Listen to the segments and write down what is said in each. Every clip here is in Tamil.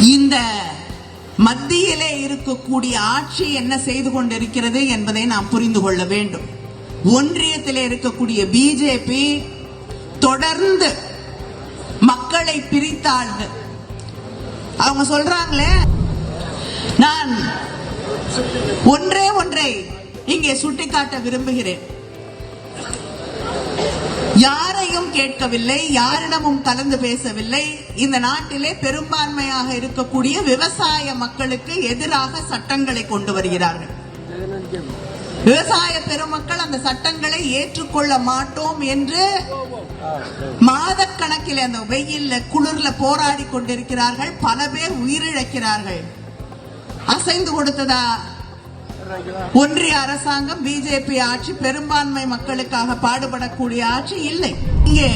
இந்த மத்தியிலே இருக்கக்கூடிய ஆட்சி என்ன செய்து கொண்டிருக்கிறது என்பதை நாம் புரிந்து கொள்ள வேண்டும். ஒன்றியத்திலே இருக்கக்கூடிய பிஜேபி தொடர்ந்து மக்களை பிரித்தாழ்ந்து அவங்க சொல்றாங்களே நான் ஒன்றே ஒன்றை இங்கே சுட்டிக்காட்ட விரும்புகிறேன். யாரையும் கேட்கவில்லை யாரிடமும் கலந்து பேசவில்லை. இந்த நாட்டிலே பெரும்பான்மையாக இருக்கக்கூடிய விவசாய மக்களுக்கு எதிராக சட்டங்களை கொண்டு வருகிறார்கள். விவசாய பெருமக்கள் அந்த சட்டங்களை ஏற்றுக்கொள்ள மாட்டோம் என்று மாதக்கணக்கில் அந்த வெயில்ல குளிர்ல போராடி கொண்டிருக்கிறார்கள். பல பேர் உயிரிழக்கிறார்கள். அசைந்து கொடுத்ததா? ஒன்றிய அரசாங்கம் பிஜேபி ஆட்சி பெரும்பான்மை மக்களுக்காக பாடுபடக்கூடிய ஆட்சி இல்லை. இங்கே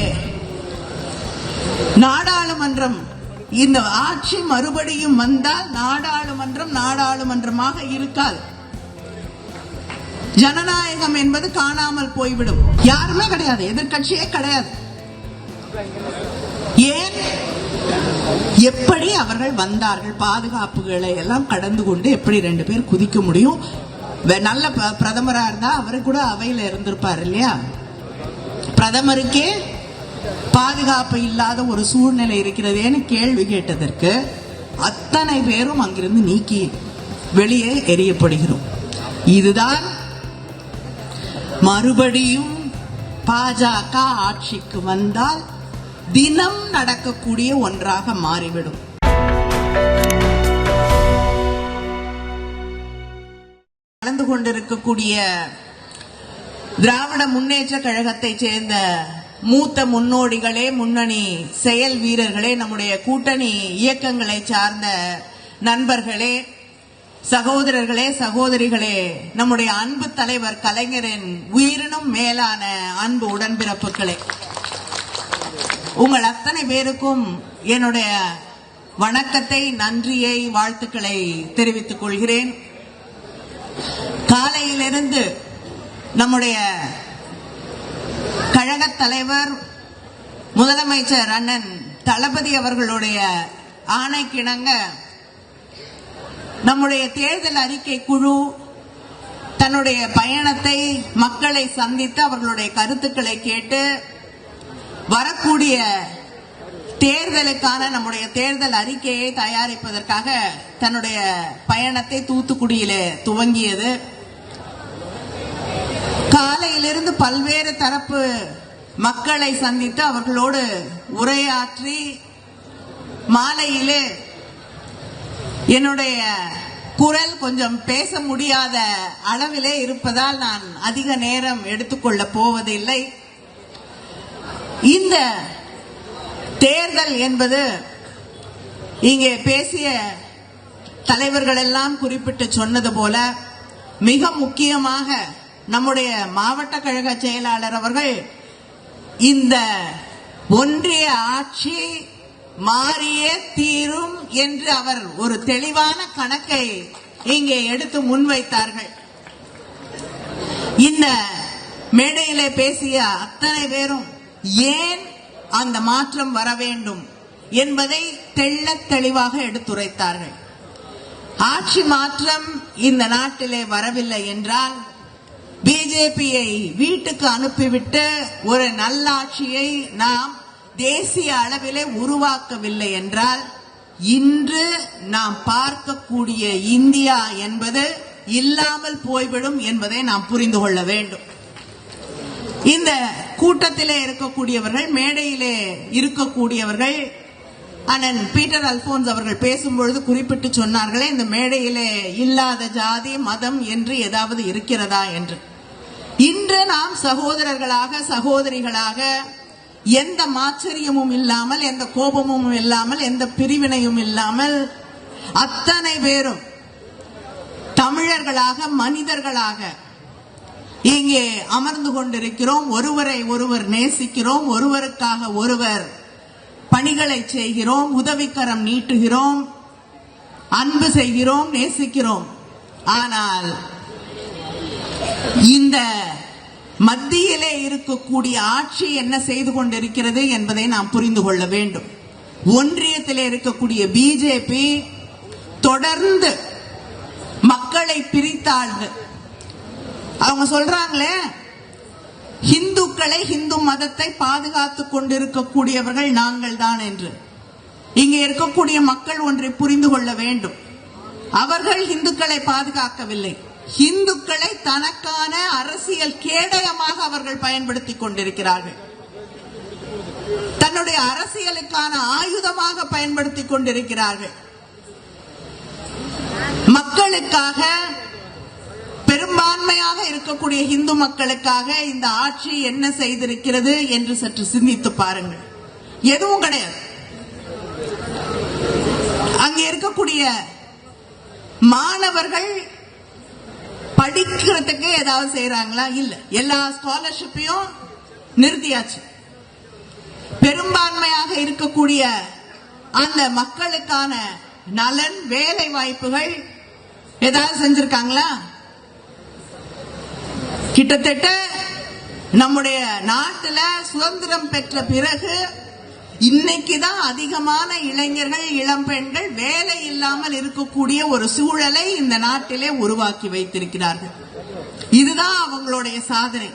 நாடாளுமன்றம் இந்த ஆட்சி மறுபடியும் வந்தால் நாடாளுமன்றம் நாடாளுமன்றமாக இருக்காது. ஜனநாயகம் என்பது காணாமல் போய்விடும். யாருமே கிடையாது எதிர்க்கட்சியே கிடையாது. ஏன்? எப்படி அவர்கள் வந்தார்கள் பாதுகாப்புகளை எல்லாம் கடந்து கொண்டு எப்படி ரெண்டு பேர் குதிக்க முடியும்? நல்ல ப- பிரதமரா இருந்தா அவரு கூட அவையில இருந்திருப்பார் இல்லையா? பிரதமருக்கே பாதுகாப்பு இல்லாத ஒரு சூழ்நிலை இருக்கிறதேன்னு கேள்வி கேட்டதற்கு அத்தனை பேரும் அங்கிருந்து நீக்கி வெளியே எரியப்படுகிறோம் இதுதான் மறுபடியும் பாஜக ஆட்சிக்கு வந்தால் தினம் நடக்கக்கூடிய ஒன்றாக மாறிவிடும். நடந்து கொண்டிருக்கக்கூடிய திராவிட முன்னேற்ற கழகத்தைச் சேர்ந்த மூத்த முன்னோடிகளே முன்னணி செயல் வீரர்களே நம்முடைய கூட்டணி இயக்கங்களை சார்ந்த நண்பர்களே சகோதரர்களே சகோதரிகளே நம்முடைய அன்பு தலைவர் கலைஞரின் உயிரினும் மேலான அன்பு உடன்பிறப்புகளே. உங்கள் அத்தனை பேருக்கும் என்னுடைய வணக்கத்தை நன்றியை வாழ்த்துக்களை தெரிவித்துக் கொள்கிறேன். காலையிலிருந்து நம்முடைய கழக தலைவர் முதலமைச்சர் அண்ணன் தளபதி அவர்களுடைய ஆணைக்கிணங்க நம்முடைய தேர்தல் அறிக்கை குழு தன்னுடைய பயணத்தை மக்களை சந்தித்து அவர்களுடைய கருத்துக்களை கேட்டு வரக்கூடிய தேர்தலுக்கான நம்முடைய தேர்தல் அறிக்கையை தயாரிப்பதற்காக தன்னுடைய பயணத்தை தூத்துக்குடியிலே துவங்கியது. காலையிலிருந்து பல்வேறு தரப்பு மக்களை சந்தித்து அவர்களோடு உரையாற்றி மாலையிலே என்னுடைய குரல் கொஞ்சம் பேச முடியாத அளவிலே இருப்பதால் நான் அதிக நேரம் எடுத்துக்கொள்ள போவதில்லை. இந்த தேர்தல் என்பது இங்கே பேசிய தலைவர்கள் எல்லாம் குறிப்பிட்டு சொன்னது போல மிக முக்கியமாக நம்முடைய மாவட்ட கழக செயலாளர் அவர்கள் இந்த ஒன்றிய ஆட்சி மாறியே தீரும் என்று அவர் ஒரு தெளிவான கணக்கை இங்கே எடுத்து முன்வைத்தார்கள். இந்த மேடையிலே பேசிய அத்தனை பேரும் ஏன் அந்த மாற்றம் வர வேண்டும் என்பதை தெள்ளத் தெளிவாக எடுத்துரைத்தார்கள். ஆட்சி மாற்றம் இந்த நாட்டிலே வரவில்லை என்றால் பிஜேபியை வீட்டுக்கு அனுப்பிவிட்டு ஒரு நல்லாட்சியை நாம் தேசிய அளவிலே உருவாக்கவில்லை என்றால் இன்று நாம் பார்க்கக்கூடிய இந்தியா என்பது இல்லாமல் போய்விடும் என்பதை நாம் புரிந்து கொள்ள வேண்டும். இந்த கூட்டத்திலே இருக்கக்கூடியவர்கள் மேடையிலே இருக்கக்கூடியவர்கள் அண்ணன் பீட்டர் அல்போன்ஸ் அவர்கள் பேசும்பொழுது குறிப்பிட்டு சொன்னார்களே இந்த மேடையிலே இல்லாத ஜாதி மதம் என்று ஏதாவது இருக்கிறதா என்று. இன்று நாம் சகோதரர்களாக சகோதரிகளாக எந்த மாச்சரியமும் இல்லாமல் எந்த கோபமும் இல்லாமல் எந்த பிரிவினையும் இல்லாமல் அத்தனை பேரும் தமிழர்களாக மனிதர்களாக இங்கே அமர்ந்து கொண்டிருக்கிறோம். ஒருவரை ஒருவர் நேசிக்கிறோம். ஒருவருக்காக ஒருவர் பணிகளை செய்கிறோம். உதவிக்கரம் நீட்டுகிறோம். அன்பு செய்கிறோம். நேசிக்கிறோம். ஆனால் இந்த மத்தியிலே இருக்கக்கூடிய ஆட்சி என்ன செய்து கொண்டிருக்கிறது என்பதை நாம் புரிந்து கொள்ள வேண்டும். ஒன்றியத்தில் இருக்கக்கூடிய பிஜேபி தொடர்ந்து மக்களை பிரித்தாழ்ந்து அவங்க சொல்றாங்களே இந்துக்களை இந்து மதத்தை பாதுகாத்துக் கொண்டிருக்கக்கூடியவர்கள் நாங்கள் தான் என்று. இங்கே இருக்கக்கூடிய மக்கள் ஒன்றை புரிந்து கொள்ள வேண்டும். அவர்கள் இந்துக்களை பாதுகாக்கவில்லை. இந்துக்களை தனக்கான அரசியல் கேடயமாக அவர்கள் பயன்படுத்திக் கொண்டிருக்கிறார்கள். தன்னுடைய அரசியலுக்கான ஆயுதமாக பயன்படுத்திக் கொண்டிருக்கிறார்கள். மக்களுக்காக பெரும்பான்மையாக இருக்கக்கூடிய இந்து மக்களுக்காக இந்த ஆட்சி என்ன செய்திருக்கிறது என்று சற்று சிந்தித்து பாருங்கள். எதுவும் கிடையாது. அங்க இருக்கக்கூடிய மாணவர்கள் படிக்கிறதுக்கு ஏதாவது செய்யறாங்களா இல்ல. எல்லா ஸ்காலர்ஷிப்பையும் நிறுத்தியாச்சு. பெரும்பான்மையாக இருக்கக்கூடிய அந்த மக்களுக்கான நலன் வேலை வாய்ப்புகள் ஏதாவது செஞ்சிருக்காங்களா? கிட்டத்தட்ட நம்முடைய நாட்டுல சுதந்திரம் பெற்ற பிறகு இன்னைக்கு தான் அதிகமான இளைஞர்கள் இளம்பெண்கள் வேலை இல்லாமல் இருக்கக்கூடிய ஒரு சூழலை இந்த நாட்டிலே உருவாக்கி வைத்திருக்கிறார்கள். இதுதான் அவங்களுடைய சாதனை.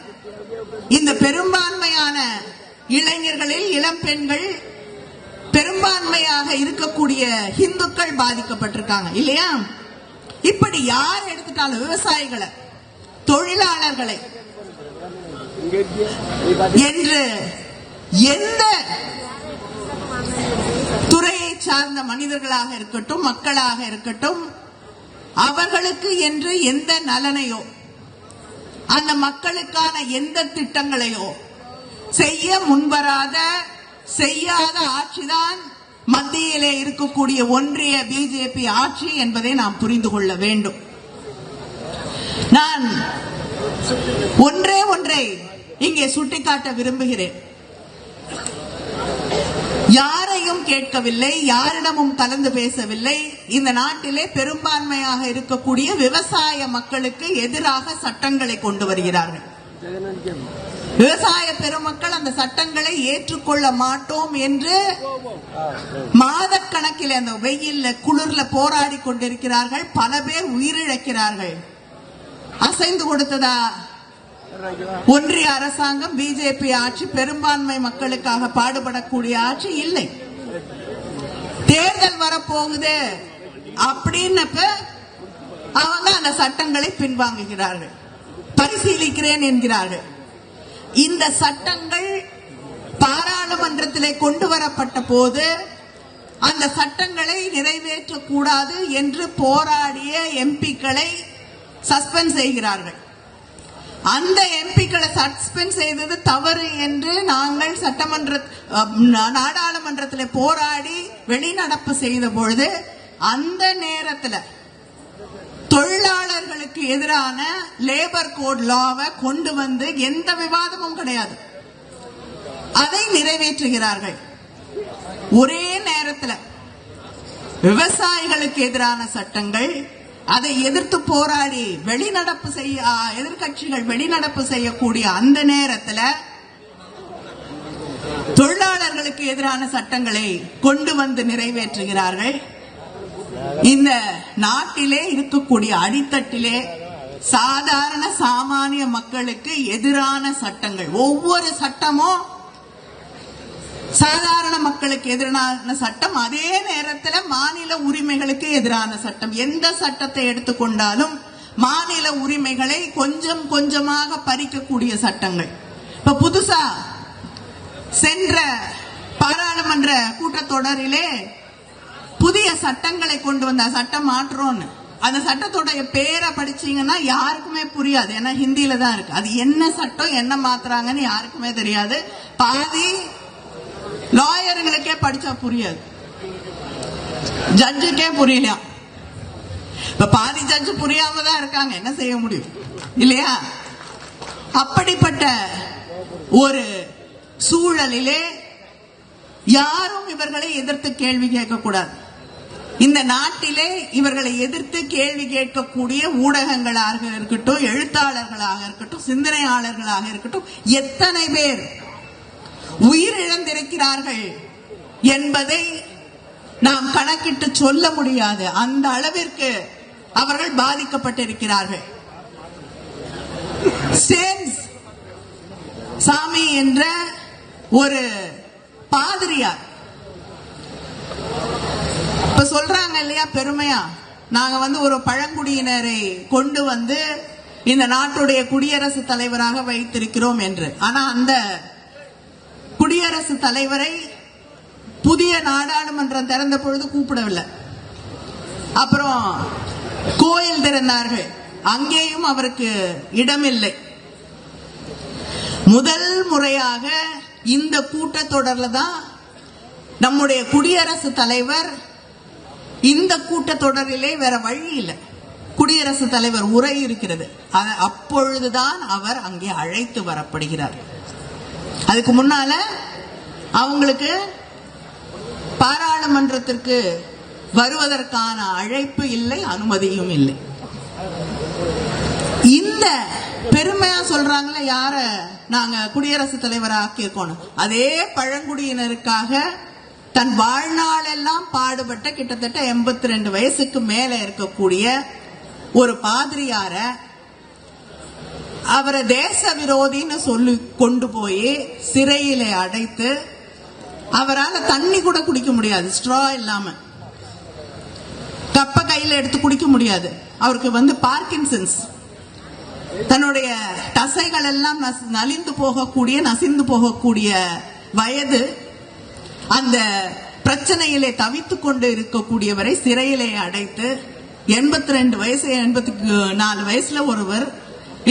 இந்த பெரும்பான்மையான இளைஞர்களில் இளம்பெண்கள் பெரும்பான்மையாக இருக்கக்கூடிய இந்துக்கள் பாதிக்கப்பட்டிருக்காங்க இல்லையா? இப்படி யார் எடுத்துட்டாலும் விவசாயிகளை தொழிலாளர்களை என்று எந்த துறையை சார்ந்த மனிதர்களாக இருக்கட்டும் மக்களாக இருக்கட்டும் அவர்களுக்கு என்று எந்த நலனையோ அந்த மக்களுக்கான எந்த திட்டங்களையோ செய்ய முன்வராத செய்யாத ஆட்சிதான் மத்தியிலே இருக்கக்கூடிய ஒன்றிய பிஜேபி ஆட்சி என்பதை நாம் புரிந்து கொள்ள வேண்டும். நான் ஒன்றே ஒன்றை இங்கே சுட்டிக்காட்ட விரும்புகிறேன். யாரையும் கேட்கவில்லை யாரிடமும் கலந்து பேசவில்லை. இந்த நாட்டிலே பெரும்பான்மையாக இருக்கக்கூடிய விவசாய மக்களுக்கு எதிராக சட்டங்களை கொண்டு வருகிறார்கள். விவசாய பெருமக்கள் அந்த சட்டங்களை ஏற்றுக்கொள்ள மாட்டோம் என்று மாதக்கணக்கில் அந்த வெயில்ல குளிர்ல போராடி கொண்டிருக்கிறார்கள் பல பேர் உயிரிழக்கிறார்கள். அசைந்து கொடுத்ததா? ஒன்றிய அரசாங்கம் பிஜேபி ஆட்சி பெரும்பான்மை மக்களுக்காக பாடுபடக்கூடிய ஆட்சி இல்லை. தேர்தல் வரப்போகுது அப்படின்னப்ப அவங்க அந்த சட்டங்களை பின்வாங்குகிறார்கள். பரிசீலிக்கிறேன் என்கிறார்கள். இந்த சட்டங்கள் பாராளுமன்றத்திலே கொண்டு வரப்பட்ட போது அந்த சட்டங்களை நிறைவேற்றக்கூடாது என்று போராடிய எம்பிக்களை சஸ்பெண்ட் செய்கிறார்கள். அந்த எம்பிக்களை சஸ்பெண்ட் செய்தது தவறு என்று நாங்கள் சட்டமன்ற நாடாளுமன்றத்தில் போராடி வெளிநடப்பு செய்த பொழுது அந்த நேரத்தில் தொழிலாளர்களுக்கு எதிரான லேபர் கோட் லாவை கொண்டு வந்து எந்த விவாதமும் கிடையாது. அதை நிறைவேற்றுகிறார்கள். ஒரே நேரத்தில் விவசாயிகளுக்கு எதிரான சட்டங்கள் அதை எதிர்த்து போராடி வெளிநடப்பு செய்ய எதிர்கட்சிகள் வெளிநடப்பு செய்யக்கூடிய அந்த நேரத்தில் தொழிலாளர்களுக்கு எதிரான சட்டங்களை கொண்டு வந்து நிறைவேற்றுகிறார்கள். இந்த நாட்டிலே இருக்கக்கூடிய அடித்தட்டிலே சாதாரண சாமானிய மக்களுக்கு எதிரான சட்டங்கள். ஒவ்வொரு சட்டமும் சாதாரண மக்களுக்கு எதிரான சட்டம் அதே நேரத்தில் மாநில உரிமைகளுக்கு எதிரான சட்டம். எந்த சட்டத்தை எடுத்துக்கொண்டாலும் மாநில உரிமைகளை கொஞ்சம் கொஞ்சமாக பறிக்கக்கூடிய சட்டங்கள். இப்ப புதுசா சென்ற பாராளுமன்ற கூட்டத்தொடரிலே புதிய சட்டங்களை கொண்டு வந்த சட்டம் மாற்றோம்னு அந்த சட்டத்தோடைய பேரை படிச்சீங்கன்னா யாருக்குமே புரியாது. ஏன்னா ஹிந்தியில தான் இருக்கு. அது என்ன சட்டம் என்ன மாத்துறாங்கன்னு யாருக்குமே தெரியாது. பாதி லாயருங்களுக்கே படிச்சா புரியாது. ஜட்ஜுக்கே புரியலையா? இப்ப பாதி ஜட்ஜு புரியாம தான் இருக்காங்க. என்ன செய்ய முடியும்? இல்லையா? அப்படிப்பட்ட ஒரு சூழலிலே யாரும் இவர்களை எதிர்த்து கேள்வி கேட்கக்கூடாது. இந்த நாட்டிலே இவர்களை எதிர்த்து கேள்வி கேட்கக்கூடிய ஊடகங்களாக இருக்கட்டும் எழுத்தாளர்களாக இருக்கட்டும் சிந்தனையாளர்களாக இருக்கட்டும் எத்தனை பேர் உயிரிழந்திருக்கிறார்கள் என்பதை நாம் கணக்கிட்டு சொல்ல முடியாது. அந்த அளவிற்கு அவர்கள் பாதிக்கப்பட்டிருக்கிறார்கள். சேம்ஸ் சாமி என்ற ஒரு பாதிரியார். இப்ப சொல்றாங்க இல்லையா பெருமையா? நாங்க வந்து ஒரு பழங்குடியினரை கொண்டு வந்து இந்த நாட்டுடைய குடியரசுத் தலைவராக வைத்திருக்கிறோம் என்று. ஆனா அந்த குடியரசு தலைவரை புதிய நாடாளுமன்றம் திறந்த பொழுது கூப்பிடவில்லை. அப்புறம் கோயில் திறந்தார்கள். அங்கேயும் அவருக்கு இடமில்லை. முதல் முறையாக இந்த கூட்டத்தொடர்ல தான் நம்முடைய குடியரசு தலைவர் இந்த கூட்டத்தொடரிலே வேற வழி இல்லை. குடியரசு தலைவர் உரை இருக்கிறது. அப்பொழுதுதான் அவர் அங்கே அழைத்து வரப்படுகிறார். அதுக்கு முன்னால அவங்களுக்கு பாராளுமன்றத்திற்கு வருவதற்கான அழைப்பு இல்லை அனுமதியும் இல்லை. இந்த பெருமையா சொல்றாங்களே யார நாங்க குடியரசுத் தலைவராக ஆக்கியிருக்கோம் அதே பழங்குடியினருக்காக தன் வாழ்நாளெல்லாம் பாடுபட்ட கிட்டத்தட்ட எண்பத்தி ரெண்டு வயசுக்கு மேல இருக்கக்கூடிய ஒரு பாதிரியார அவரை தேச விரோதின்னு சொல்லி கொண்டு போய் சிறையில அடைத்து அவரால் தண்ணி கூட குடிக்க முடியாது ஸ்ட்ரா இல்லாம. கப்ப கையில எடுத்து குடிக்க முடியாது. அவருக்கு வந்து பார்க்கின்சன்ஸ் தன்னுடைய தசைகள் எல்லாம் நலிந்து போகக்கூடிய நசிந்து போகக்கூடிய வயது அந்த பிரச்சனையிலே தவித்து கொண்டு இருக்கக்கூடியவரை சிறையிலே அடைத்து எண்பத்தி ரெண்டு வயசு எண்பத்தி நாலு வயசுல ஒருவர்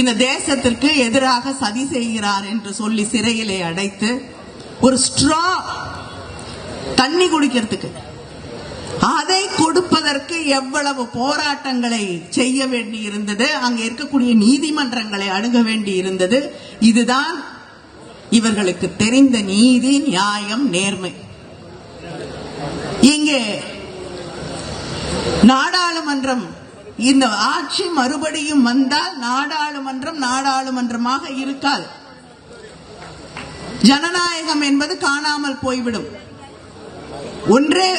இந்த தேசத்திற்கு எதிராக சதி செய்கிறார் என்று சொல்லி சிறையிலே அடைத்து ஒரு ஸ்ட்ரா தண்ணி குடிக்கிறதுக்கு. அதை கொடுப்பதற்கு எவ்வளவு போராட்டங்களை செய்ய வேண்டி இருந்தது அங்கே இருக்கக்கூடிய நீதிமன்றங்களை அணுக வேண்டி இருந்தது இதுதான் இவர்களுக்கு தெரிந்த நீதி நியாயம் நேர்மை. இங்கே நாடாளுமன்றம் இந்த ஆட்சி மறுபடியும் வந்தால் நாடாளுமன்றம் நாடாளுமன்றமாக இருக்காது. ஜனநாயகம் என்பது காணாமல் போய்விடும். ஒன்றே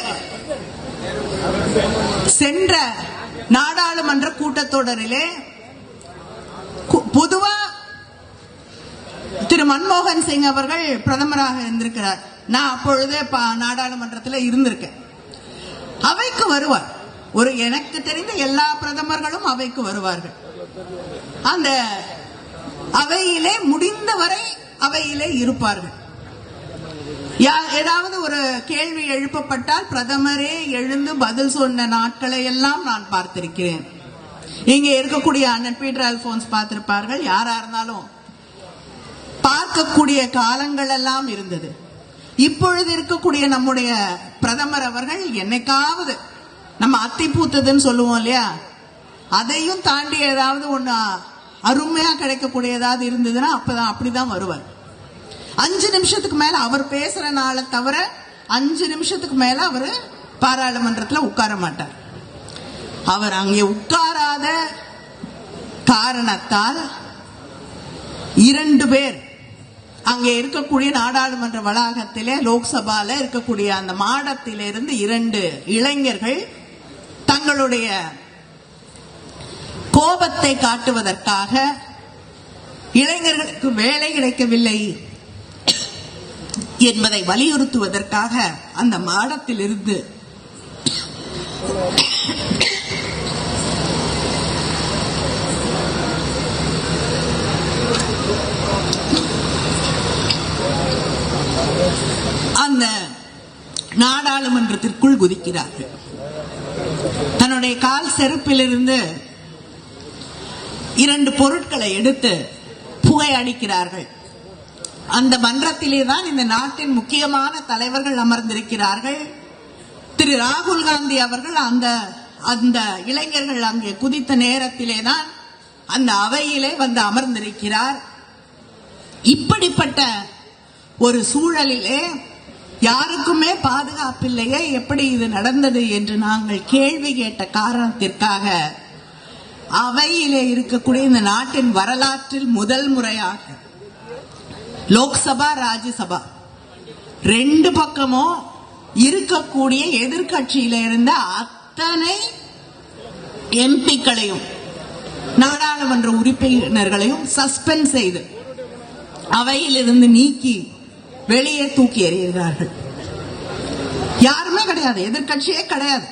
சென்ற நாடாளுமன்ற கூட்டத்தொடரிலே பொதுவா திரு மன்மோகன் சிங் அவர்கள் பிரதமராக இருந்திருக்கிறார். நான் அப்பொழுதே நாடாளுமன்றத்தில் இருந்திருக்கேன். அவைக்கு வருவார். ஒரு எனக்கு தெரிந்த எல்லா பிரதமர்களும் அவைக்கு வருவார்கள். அந்த அவையிலே முடிந்தவரை அவையிலே இருப்பார்கள். யா- ஏதாவது ஒரு கேள்வி எழுப்பப்பட்டால் பிரதமரே எழுந்து பதில் சொன்ன நாட்களை எல்லாம் நான் பார்த்திருக்கிறேன். இங்கே இருக்கக்கூடிய அண்ணன் பீட்டர் அல்போன்ஸ் பார்த்திருப்பார்கள். யாரா இருந்தாலும் பார்க்கக்கூடிய காலங்கள் எல்லாம் இருந்தது. இப்பொழுது இருக்கக்கூடிய நம்முடைய பிரதமர் அவர்கள் என்னைக்காவது நம்ம அத்தி பூத்ததுன்னு சொல்லுவோம் இல்லையா? அதையும் தாண்டி ஏதாவது ஒன்று அருமையா கிடைக்கக்கூடிய ஏதாவது இருந்ததுன்னா அப்பதான் அப்படிதான் வருவார். அஞ்சு நிமிஷத்துக்கு மேல அவர் பேசுற நாளை தவிர அஞ்சு நிமிஷத்துக்கு மேல அவர் பாராளுமன்றத்தில் உட்கார மாட்டார். அவர் அங்கே உட்காராத காரணத்தால் இரண்டு பேர் அங்கே இருக்கக்கூடிய நாடாளுமன்ற வளாகத்திலே லோக்சபால இருக்கக்கூடிய அந்த மாடத்திலிருந்து இரண்டு இளைஞர்கள் தங்களுடைய கோபத்தை காட்டுவதற்காக இளைஞர்களுக்கு வேலை கிடைக்கவில்லை என்பதை வலியுறுத்துவதற்காக அந்த மாடத்திலிருந்து அந்த நாடாளுமன்றத்திற்குள் குதிக்கிறார்கள். தன்னுடைய கால் செருப்பிலிருந்து இரண்டு பொருட்களை எடுத்து புகை அடிக்கிறார்கள். அந்த மன்றத்திலே தான் இந்த நாட்டின் முக்கியமான தலைவர்கள் அமர்ந்திருக்கிறார்கள். திரு ராகுல் காந்தி அவர்கள் அந்த அந்த இளைஞர்கள் அங்கே குதித்த நேரத்திலே தான் அந்த அவையிலே வந்து அமர்ந்திருக்கிறார். இப்படிப்பட்ட ஒரு சூழலிலே யாருக்குமே பாதுகாப்பில்லையே எப்படி இது நடந்தது என்று நாங்கள் கேள்வி கேட்ட காரணத்திற்காக அவையிலே இருக்கக்கூடிய இந்த நாட்டின் வரலாற்றில் முதல் முறையாக லோக்சபா ராஜ்யசபா ரெண்டு பக்கமும் இருக்கக்கூடிய எதிர்கட்சியில இருந்த அத்தனை எம்பிக்களையும் நாடாளுமன்ற உறுப்பினர்களையும் சஸ்பெண்ட் செய்து அவையிலிருந்து நீக்கி வெளியே தூக்கி எறிகிறார்கள். யாருமே கிடையாது. எதிர்க்கட்சியே கிடையாது.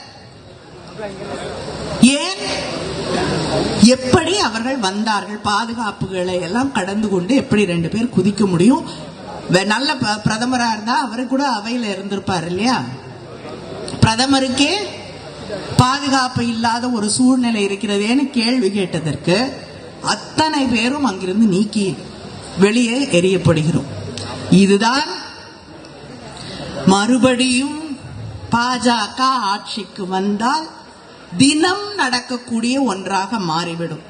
ஏன்? எப்படி அவர்கள் வந்தார்கள்? பாதுகாப்புகளை எல்லாம் கடந்து கொண்டு எப்படி ரெண்டு பேர் குதிக்க முடியும்? நல்ல ப- பிரதமரா இருந்தா அவரு கூட அவையில இருந்திருப்பார் இல்லையா? பிரதமருக்கே பாதுகாப்பு இல்லாத ஒரு சூழ்நிலை இருக்கிறதேன்னு கேள்வி கேட்டதற்கு அத்தனை பேரும் அங்கிருந்து நீக்கி வெளியே எரியப்படுகிறோம் இதுதான் மறுபடியும் பாஜக ஆட்சிக்கு வந்தால் தினம் நடக்கக்கூடிய ஒன்றாக மாறிவிடும்.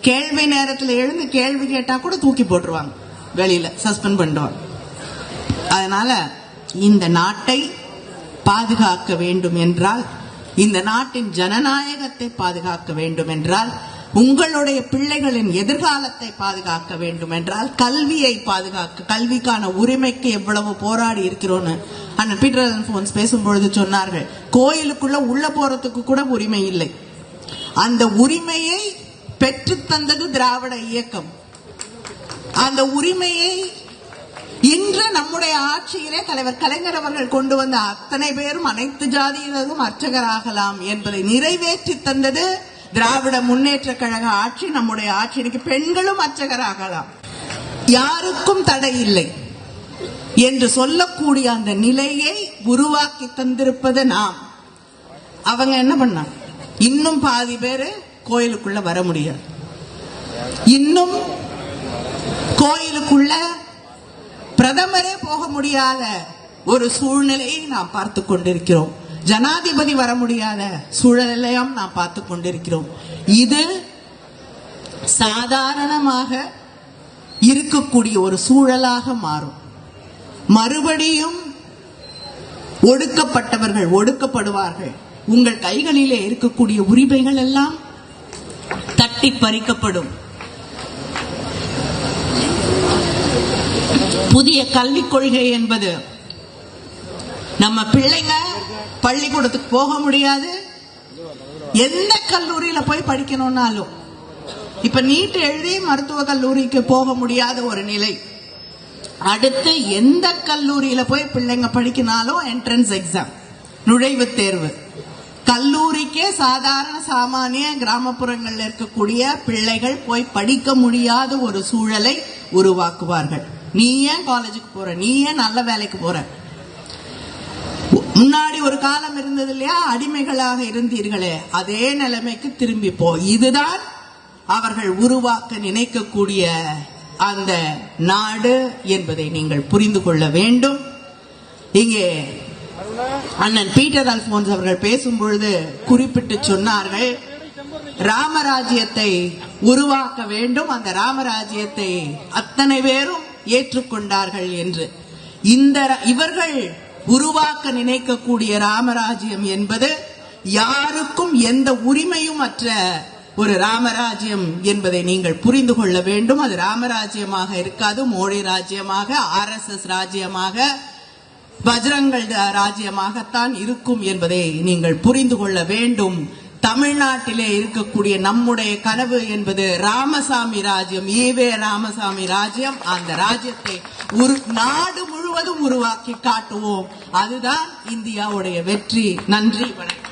கேள்வி நேரத்தில் எழுந்து கேள்வி கேட்டா கூட தூக்கி போட்டுருவாங்க. வெளியில சஸ்பெண்ட் பண்ணுவாங்க அதனால இந்த நாட்டை பாதுகாக்க வேண்டும் என்றால் இந்த நாட்டின் ஜனநாயகத்தை பாதுகாக்க வேண்டும் என்றால் உங்களுடைய பிள்ளைகளின் எதிர்காலத்தை பாதுகாக்க வேண்டும் என்றால் கல்வியை பாதுகாக்க கல்விக்கான உரிமைக்கு எவ்வளவு போராடி இருக்கிறோன்னு அண்ணன் பீட்டர் அல்போன்ஸ் பேசும்பொழுது சொன்னார்கள் கோயிலுக்குள்ள உள்ள போறதுக்கு கூட உரிமை இல்லை. அந்த உரிமையை பெற்று தந்தது திராவிட இயக்கம். அந்த உரிமையை இன்று நம்முடைய ஆட்சியிலே தலைவர் கலைஞர் அவர்கள் கொண்டு வந்த அத்தனை பேரும் அனைத்து ஜாதியினரும் அர்ச்சகராகலாம் என்பதை நிறைவேற்றி தந்தது திராவிட முன்னேற்ற கழக ஆட்சி நம்முடைய ஆட்சி இன்னைக்கு பெண்களும் அர்ச்சகராகலாம். யாருக்கும் தடை இல்லை என்று சொல்லக்கூடிய அந்த நிலையை உருவாக்கி தந்திருப்பது நாம். அவங்க என்ன பண்ணாங்க இன்னும் பாதி பேரு கோயிலுக்குள்ள வர முடியாது. இன்னும் கோயிலுக்குள்ள பிரதமரே போக முடியாத ஒரு சூழ்நிலையை நாம் பார்த்து கொண்டிருக்கிறோம். ஜனாதிபதி வர முடியாத சூழலையும் நாம் பார்த்து கொண்டிருக்கிறோம். இது சாதாரணமாக இருக்கக்கூடிய ஒரு சூழலாக மாறும். மறுபடியும் ஒடுக்கப்பட்டவர்கள் ஒடுக்கப்படுவார்கள். உங்கள் கைகளிலே இருக்கக்கூடிய உரிமைகள் எல்லாம் தட்டி பறிக்கப்படும். புதிய கல்விக் கொள்கை என்பது நம்ம பிள்ளைங்க பள்ளிக்கூடத்துக்கு போக முடியாது. எந்த கல்லூரியில போய் படிக்கணும்னாலும் இப்ப நீட் எழுதி மருத்துவ கல்லூரிக்கு போக முடியாத ஒரு நிலை. அடுத்து எந்த கல்லூரியில போய் பிள்ளைங்க படிக்கினாலும் என்ட்ரன்ஸ் எக்ஸாம் நுழைவுத் தேர்வு. கல்லூரிக்கே சாதாரண சாமானிய கிராமப்புறங்களில் இருக்கக்கூடிய பிள்ளைகள் போய் படிக்க முடியாத ஒரு சூழலை உருவாக்குவார்கள். நீ ஏன் காலேஜுக்கு போற? நீ ஏன் நல்ல வேலைக்கு போற? முன்னாடி ஒரு காலம் இருந்தது இல்லையா? அடிமைகளாக இருந்தீர்களே அதே நிலைமைக்கு திரும்பி போ. இதுதான் அவர்கள் உருவாக்க நினைக்கக்கூடிய அந்த நாடு என்பதை நீங்கள் புரிந்து கொள்ள வேண்டும். இங்கே அண்ணன் பீட்டர் அல்போன்ஸ் அவர்கள் பேசும் பொழுது குறிப்பிட்டு சொன்னார்கள் ராமராஜ்யத்தை உருவாக்க வேண்டும் அந்த ராமராஜ்யத்தை அத்தனை பேரும் ஏற்றுக்கொண்டார்கள் என்று. இந்த ர- இவர்கள் உருவாக்க நினைக்கக்கூடிய ராமராஜ்யம் என்பது யாருக்கும் எந்த உரிமையும் அற்ற ஒரு ராமராஜ்யம் என்பதை நீங்கள் புரிந்து கொள்ள வேண்டும். அது ராமராஜ்யமாக இருக்காது மோடி ராஜ்யமாக ஆர்எஸ்எஸ் ராஜ்யமாக பஜ்ரங்கள் ராஜ்யமாகத்தான் இருக்கும் என்பதை நீங்கள் புரிந்து கொள்ள வேண்டும். தமிழ்நாட்டிலே இருக்கக்கூடிய நம்முடைய கனவு என்பது ராமசாமி ராஜ்யம். ஈவே ராமசாமி ராஜ்யம். அந்த ராஜ்யத்தை ஒரு நாடு முழுவதும் உருவாக்கி காட்டுவோம். அதுதான் இந்தியாவுடைய வெற்றி. நன்றி வணக்கம்.